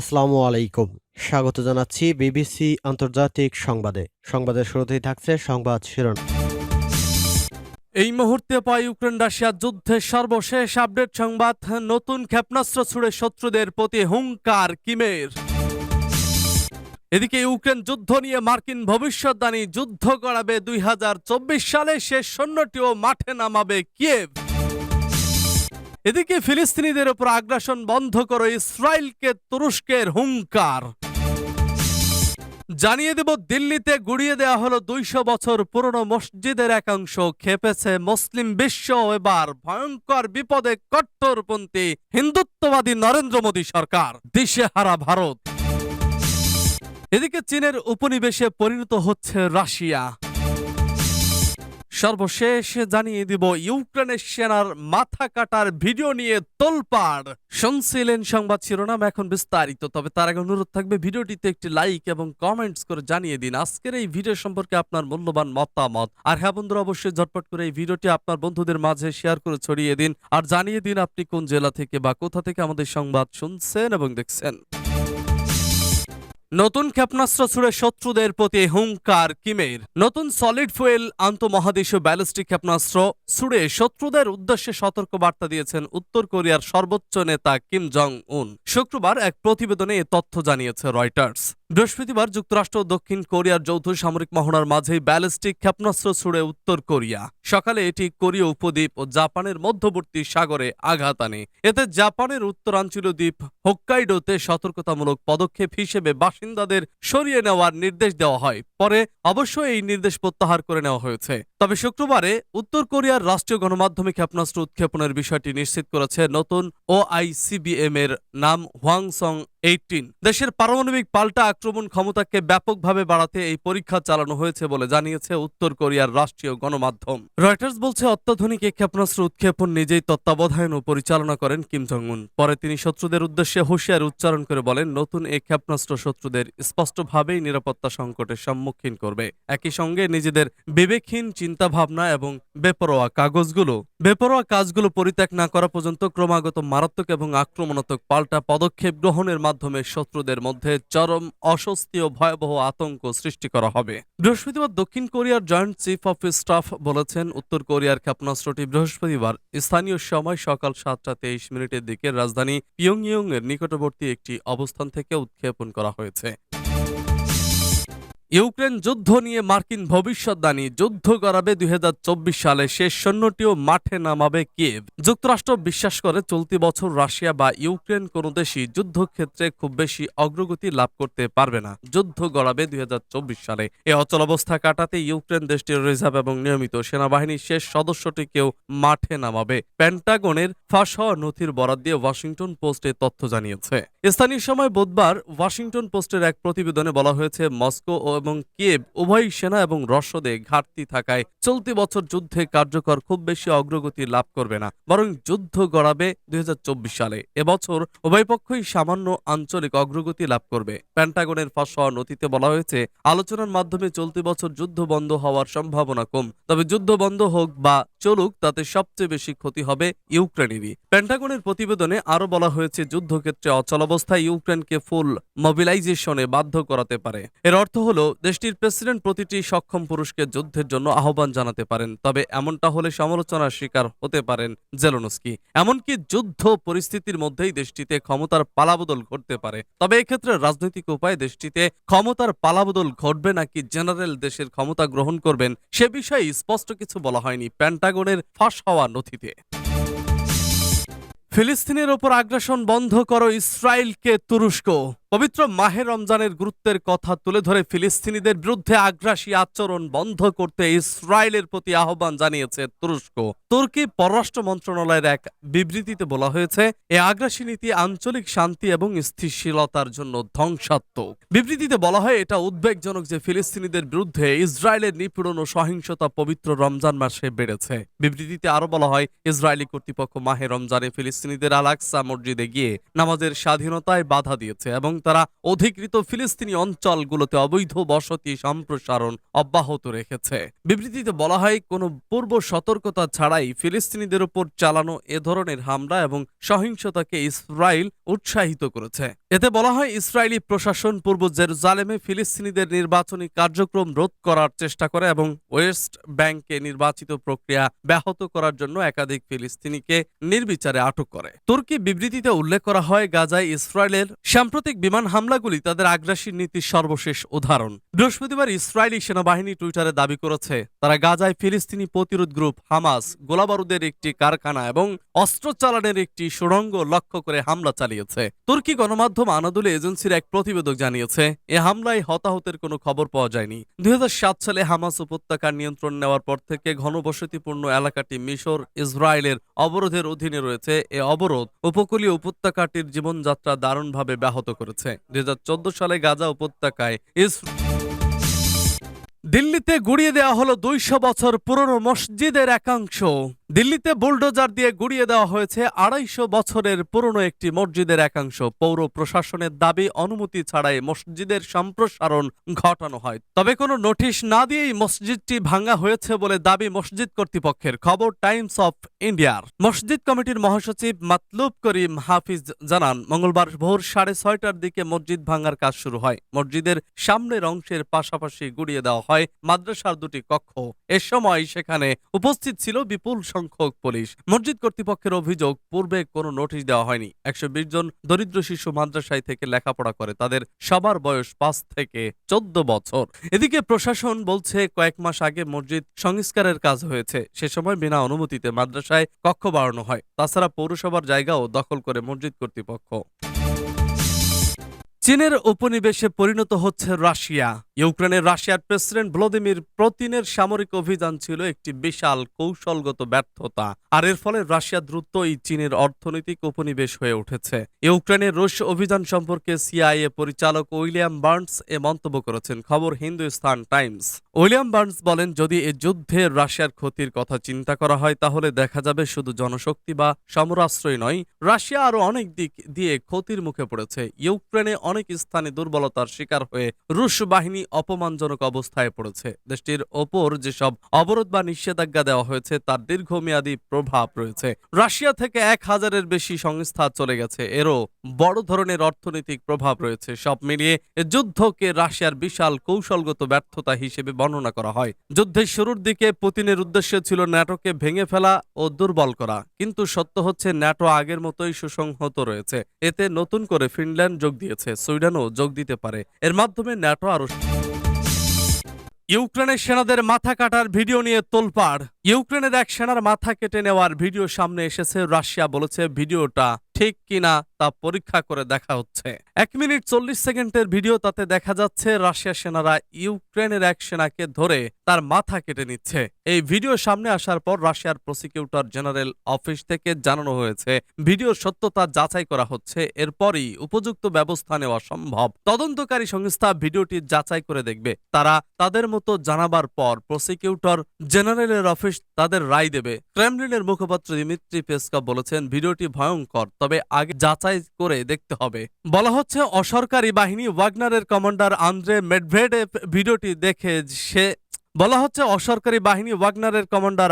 আসসালামু আলাইকুম। স্বাগত জানাচ্ছি বিবিসি আন্তর্জাতিক সংবাদে। সংবাদের শুরুতেই থাকছে সংবাদ শিরোনাম। এই মুহূর্তে পাই ইউক্রেন রাশিয়া যুদ্ধের সর্বশেষ আপডেট সংবাদ, নতুন ক্ষেপণাস্ত্র ছুড়ে শত্রুদের প্রতি হুঙ্কার, কিমের? এদিকে ইউক্রেন যুদ্ধ নিয়ে মার্কিন ভবিষ্যৎবাণী যুদ্ধ করাবে দুই হাজার চব্বিশ সালে, শেষ সৈন্যটিও মাঠে নামাবে কিয়েভ? এদিকে ফিলিস্তিনিদের উপর আগ্রাসন বন্ধ করো ইসরায়েলকে তুরস্কের হুঙ্কার। জানিয়ে দেব, দিল্লিতে গুড়িয়ে দেওয়া হলো দুইশো বছর পুরনো মসজিদের একাংশ। খেপেছে মুসলিম বিশ্ব। এবার ভয়ঙ্কর বিপদে কট্টরপন্থী হিন্দুত্ববাদী নরেন্দ্র মোদী সরকার, দিশেহারা ভারত। এদিকে চীনের উপনিবেশে পরিণত হচ্ছে রাশিয়া। সর্বশেষ জানিয়ে দিব, ইউক্রেনের সেনার মাথা কাটার ভিডিও নিয়ে তোলপাড়। শুনছিলেন সংবাদ শিরোনাম, এখন বিস্তারিত। তবে তার আগে অনুরোধ থাকবে, ভিডিওটিতে একটি লাইক এবং কমেন্টস করে জানিয়ে দিন। আজকের এই ভিডিও সম্পর্কে আপনার মূল্যবান মতামত। আর হ্যাঁ বন্ধুরা, অবশ্যই ঝটপট করে এই ভিডিওটি আপনার বন্ধুদের মাঝে শেয়ার করে ছড়িয়ে দিন। আর জানিয়ে দিন আপনি কোন জেলা থেকে বা কোথা থেকে আমাদের সংবাদ শুনছেন এবং দেখছেন। নতুন ক্ষেপণাস্ত্র ছুড়ে শত্রুদের প্রতি হুঙ্কার কিমের। নতুন সলিড ফুয়েল আন্তঃমহাদেশীয় ব্যালিস্টিক ক্ষেপণাস্ত্র ছুড়ে শত্রুদের উদ্দেশ্যে সতর্ক বার্তা দিয়েছেন উত্তর কোরিয়ার সর্বোচ্চ নেতা কিম জং উন শুক্রবার এক প্রতিবেদনে এ তথ্য জানিয়েছে রয়টার্স। বৃহস্পতিবার যুক্তরাষ্ট্র দক্ষিণ কোরিয়ার যৌথ সামরিক মহড়ার মাঝেই ব্যালিস্টিক ক্ষেপণাস্ত্র ছুড়ে উত্তর কোরিয়া। সকালে এটি কোরীয় উপদ্বীপ ও জাপানের মধ্যবর্তী সাগরে আঘাত আনে। এতে জাপানের উত্তরাঞ্চলীয় দ্বীপ হোক্কাইডোতে সতর্কতামূলক পদক্ষেপ হিসেবে বাসিন্দাদের সরিয়ে নেওয়ার নির্দেশ দেওয়া হয়। পরে অবশ্য এই নির্দেশ প্রত্যাহার করে নেওয়া হয়েছে। তবে শুক্রবারে উত্তর কোরিয়ার রাষ্ট্রীয় গণমাধ্যমে ক্ষেপণাস্ত্র উৎক্ষেপণের বিষয়টি নিশ্চিত করেছে নতুন ওআইসিবিএম এর নাম হোয়াংসং এইটিন। দেশের পারমাণবিক পাল্টা আক্রমণ ক্ষমতাকে ব্যাপকভাবে বাড়াতে এই পরীক্ষা চালানো হয়েছে বলে জানিয়েছে উত্তর কোরিয়ার রাষ্ট্রীয় গণমাধ্যম। রয়টার্স বলছে, অত্যাধুনিক এই ক্ষেপণাস্ত্র উৎক্ষেপণ নিজেই তত্ত্বাবধায়ন ও পরিচালনা করেন কিম জং উন পরে তিনি শত্রুদের উদ্দেশ্যে হুঁশিয়ার উচ্চারণ করে বলেন, নতুন এই ক্ষেপণাস্ত্র শত্রুদের স্পষ্টভাবেই নিরাপত্তা সংকটের সম্মুখীন করবে। একই সঙ্গে নিজেদের বিবেকহীন চিন্তাভাবনা এবং বেপরোয়া কাগজগুলো, বেপরোয়া কাজগুলো পরিত্যাগ না করা পর্যন্ত ক্রমাগত মারাত্মক এবং আক্রমণাত্মক পাল্টা পদক্ষেপ গ্রহণের মাধ্যমে শত্রুদের মধ্যে চরম অস্বস্তি ও ভয়াবহ আতঙ্ক সৃষ্টি করা হবে। বৃহস্পতিবার দক্ষিণ কোরিয়ার জয়েন্ট চিফ অফ স্টাফ বলেছেন, উত্তর কোরিয়ার ক্ষেপণাস্ত্রটি বৃহস্পতিবার স্থানীয় সময় সকাল সাতটা তেইশ মিনিটের দিকে রাজধানী পিয়ংইয়ং এর নিকটবর্তী একটি অবস্থান থেকে উৎক্ষেপণ করা হয়েছে। ইউক্রেন যুদ্ধ নিয়ে মার্কিন ভবিষ্যৎবাণী যুদ্ধ করাবে দুই সালে। শেষ সৈন্যটিও মাঠে নামাবে কিয়েভ। যুক্তরাষ্ট্র বিশ্বাস করে চলতি বছর রাশিয়া বা ইউক্রেন কোনো দেশই যুদ্ধক্ষেত্রে খুব বেশি অগ্রগতি লাভ করতে পারবে না। যুদ্ধ গড়াবে দুই সালে। এ অচলাবস্থা কাটাতে ইউক্রেন দেশটির রিজার্ভ এবং নিয়মিত সেনাবাহিনীর শেষ সদস্যটিকেও মাঠে নামাবে। প্যান্টাগনের ফাঁস হওয়া নথির বরাদ দিয়ে ওয়াশিংটন পোস্ট তথ্য জানিয়েছে। স্থানীয় সময় বুধবার ওয়াশিংটন পোস্টের এক প্রতিবেদনে বলা হয়েছে, মস্কো ও এবং কিয়েভ উভয় সেনা এবং রসদে ঘাটতি থাকায় চলতি বছর যুদ্ধে কার্যকর খুব বেশি অগ্রগতি লাভ করবে না, বরং যুদ্ধ গড়াবে দুই সালে। এবছর উভয় পক্ষই সামান্য আঞ্চলিক অগ্রগতি লাভ করবে। প্যান্টাগনের ফাঁস হওয়া নথিতে বলা হয়েছে, আলোচনার মাধ্যমে চলতি বছর যুদ্ধ বন্ধ হওয়ার সম্ভাবনা কম, তবে যুদ্ধ বন্ধ হোক বা চলুক, তাতে সবচেয়ে বেশি ক্ষতি হবে ইউক্রেনেরই। প্যান্টাগনের প্রতিবেদনে আরও বলা হয়েছে, যুদ্ধক্ষেত্রে অচলাবস্থায় ইউক্রেনকে ফুল মোবিলাইজেশনে বাধ্য করাতে পারে। এর অর্থ হল দেশটির প্রেসিডেন্ট প্রতিটি সক্ষম পুরুষকে যুদ্ধের জন্য আহ্বান জানাতে পারেন, তবে এমনটা হলে সমালোচনার শিকার হতে পারেন জেলনস্কি। এমনকি যুদ্ধ পরিস্থিতির মধ্যেই দেশটিতে ক্ষমতার পালাবদল ঘটতে পারে। তবে এক্ষেত্রে রাজনৈতিক উপায়ে দেশটিতে ক্ষমতার পালাবদল ঘটবে নাকি জেনারেল দেশের ক্ষমতা গ্রহণ করবেন, সে বিষয়ে স্পষ্ট কিছু বলা হয়নি প্যান্টাগনের ফাঁস হওয়া নথিতে। ফিলিস্তিনের ওপর আগ্রাসন বন্ধ করো ইসরায়েলকে তুরস্ক। পবিত্র মাহে রমজানের গুরুত্বের কথা তুলে ধরে ফিলিস্তিনিদের বিরুদ্ধে আগ্রাসী আচরণ বন্ধ করতে ইসরায়েলের প্রতি আহ্বান জানিয়েছে তুরস্ক। তুর্কি পররাষ্ট্র মন্ত্রণালয়ের এক বিবৃতিতে বলা হয়েছে, এ আগ্রাসী নীতি আঞ্চলিক শান্তি এবং স্থিতিশীলতার জন্য ধ্বংসাত্মক। বিবৃতিতে বলা হয়, এটা উদ্বেগজনক যে ফিলিস্তিনিদের বিরুদ্ধে ইসরায়েলের নিপীড়ন ও সহিংসতা পবিত্র রমজান মাসে বেড়েছে। বিবৃতিতে আরও বলা হয়, ইসরায়েলি কর্তৃপক্ষ মাহে রমজানে ফিলিস্তিনিদের আলাক্সা মসজিদে গিয়ে নামাজের স্বাধীনতায় বাধা দিয়েছে এবং তারা অধিকৃত ফিলিস্তিনি অঞ্চলগুলোতে অবৈধ বসতি সম্প্রসারণ অব্যাহত রেখেছে। বিবৃতিতে বলা হয়, কোনো পূর্ব সতর্কতা ছাড়াই ফিলিস্তিনিদের উপর চালানো এ ধরনের হামলা এবং সহিংসতাকে ইসরায়েল উৎসাহিত করেছে। এতে বলা হয়, ইসরায়েলি প্রশাসন পূর্ব জেরুজালেমে ফিলিস্তিনিদের নির্বাচনী কার্যক্রম রোধ করার চেষ্টা করে এবং ওয়েস্ট ব্যাংকে নির্বাচিত প্রক্রিয়া ব্যাহত করার জন্য একাধিক ফিলিস্তিনিকে নির্বিচারে আটক করে। তুর্কি বিবৃতিতে উল্লেখ করা হয়, গাজায় ইসরায়েলের সাম্প্রতিক বিমান হামলাগুলি তাদের আগ্রাসী নীতির সর্বশেষ উদাহরণ। বৃহস্পতিবার ইসরায়েলি সেনাবাহিনী টুইটারে দাবি করেছে, তারা গাজায় ফিলিস্তিনি প্রতিরোধ গ্রুপ হামাস, গোলাবারুদের একটি কারখানা এবং অস্ত্র চালানের একটি সুড়ঙ্গ লক্ষ্য করে হামলা চালিয়েছে। তুর্কি গণমাধ্যম আনাদুল এজেন্সির এক প্রতিবেদক জানিয়েছে, এ হামলায় হতাহতের কোনো খবর পাওয়া যায়নি। দুই হাজার সাত সালে হামাস উপত্যকার নিয়ন্ত্রণ নেওয়ার পর থেকে ঘনবসতিপূর্ণ এলাকাটি মিশর, ইসরায়েলের অবরোধের অধীনে রয়েছে। এ অবরোধ উপকূলীয় উপত্যকাটির জীবনযাত্রা দারুণভাবে ব্যাহত করেছে। দু হাজার চোদ্দ সালে গাজা উপত্যকায় ইস দিল্লিতে গুড়িয়ে দেওয়া হলো দুইশো বছর পুরনো মসজিদের একাংশ। দিল্লিতে বুলডোজার দিয়ে গুড়িয়ে দেওয়া হয়েছে আড়াইশো বছরের পুরনো একটি মসজিদের একাংশ। পৌর প্রশাসনের দাবি, অনুমতি ছাড়াই মসজিদের সম্প্রসারণ ঘটানো হয়। তবে কোনো নোটিশ না দিয়েই মসজিদটি ভাঙা হয়েছে বলে দাবি মসজিদ কর্তৃপক্ষের। খবর টাইমস অফ ইন্ডিয়ার। মসজিদ কমিটির মহাসচিব মাতলুব করিম হাফিজ জানান, মঙ্গলবার ভোর সাড়ে ছয়টার দিকে মসজিদ ভাঙার কাজ শুরু হয়। মসজিদের সামনের অংশের পাশাপাশি গুড়িয়ে দেওয়া হয়। মাদ্রাসার দুটি কক্ষ। এ সময় সেখানে উপস্থিত ছিল বিপুল সংখ্যক পুলিশ। মসজিদ কর্তৃপক্ষের অভিযোগ, পূর্বে কোনো নোটিশ দেওয়া হয়নি। একশো জন দরিদ্র শিশু মাদ্রাসায় থেকে লেখাপড়া করে। তাদের সবার বয়স পাঁচ থেকে চোদ্দ বছর। এদিকে প্রশাসন বলছে, কয়েক মাস আগে মসজিদ সংস্কারের কাজ হয়েছে। সে সময় বিনা অনুমতিতে মাদ্রাসায় কক্ষ বাড়ানো হয়। তাছাড়া পৌরসভার জায়গাও দখল করে মসজিদ কর্তৃপক্ষ। চীনের উপনিবেশে পরিণত হচ্ছে রাশিয়া। ইউক্রেনের রাশিয়ার প্রেসিডেন্ট ভ্লাদিমির প্রতিনের সামরিক অভিযান ছিল একটি বিশাল কৌশলগত ব্যর্থতা, আর এর ফলে রাশিয়া দ্রুতই চীনের অর্থনৈতিক উপনিবেশ হয়ে উঠেছে। ইউক্রেনের রুশ অভিযান সম্পর্কে সিআইএ পরিচালক উইলিয়াম বার্নস এ মন্তব্য করেছেন। খবর হিন্দুস্তান টাইমস। উইলিয়াম বার্নস বলেন, যদি এ যুদ্ধে রাশিয়ার ক্ষতির কথা চিন্তা করা হয়, তাহলে দেখা যাবে শুধু জনশক্তি বা সমরাশ্রয় নয়, রাশিয়া আরও অনেক দিক দিয়ে ক্ষতির মুখে পড়েছে। ইউক্রেনে অনেক স্থানে দুর্বলতার শিকার হয়ে রুশ বাহিনী অপমানজনক অবস্থায় পড়েছে। দেশটির ওপর যেসব অবরোধ বা নিষেধাজ্ঞা দেওয়া হয়েছে, তার দীর্ঘমেয়াদী প্রভাব রয়েছে। রাশিয়া থেকে এক হাজারের বেশি সংস্থা চলে গেছে। এরও বড় ধরনের অর্থনৈতিক প্রভাব রয়েছে। সব মিলিয়ে যুদ্ধকে রাশিয়ার বিশাল কৌশলগত ব্যর্থতা হিসেবে বর্ণনা করা হয়। যুদ্ধের শুরুর দিকে পুতিনের উদ্দেশ্য ছিল ন্যাটোকে ভেঙে ফেলা ও দুর্বল করা। কিন্তু সত্য হচ্ছে, ন্যাটো আগের মতোই সুসংহত রয়েছে। এতে নতুন করে ফিনল্যান্ড যোগ দিয়েছে, সুইডেনও যোগ দিতে পারে। এর মাধ্যমে ন্যাটো আরও ইউক্রেনের সেনাদের মাথা কাটার ভিডিও নিয়ে তোলপাড়। ইউক্রেনের এক সেনার মাথা কেটে নেওয়ার ভিডিও সামনে এসেছে, রাশিয়া বলেছে, ভিডিওটা ঠিক কিনা তা পরীক্ষা করে দেখা হচ্ছে। এক মিনিট চল্লিশ সেকেন্ডের ভিডিও তাতে দেখা যাচ্ছে রাশিয়া সেনারা ইউক্রেনের এক সেনাকে ধরে তার মাথা কেটে নিচ্ছে। এই ভিডিও সামনে আসার পর রাশিয়ার প্রসিকিউটর জেনারেল অফিস থেকে জানানো হয়েছে, ভিডিওর সত্যতা যাচাই করা হচ্ছে, এরপরই উপযুক্ত ব্যবস্থা নেওয়া সম্ভব। তদন্তকারী সংস্থা ভিডিওটি যাচাই করে দেখবে। তারা তাদের মতো জানাবার পর প্রসিকিউটর জেনারেলের অফিস তাদের রায় দেবে। ক্রেমলিনের মুখপাত্র দিমিত্রি পেসকভ বলেছেন, ভিডিওটি ভয়ঙ্কর তবে আগে যাচাই করে দেখতে হবে। বলা হচ্ছে, অসরকারি বাহিনী ওয়াগনারের কমান্ডার আন্দ্রে মেডভেডেভ ভিডিওটি দেখে সে বলা হচ্ছে, অসরকারি বাহিনী ওয়াগনারের কমান্ডার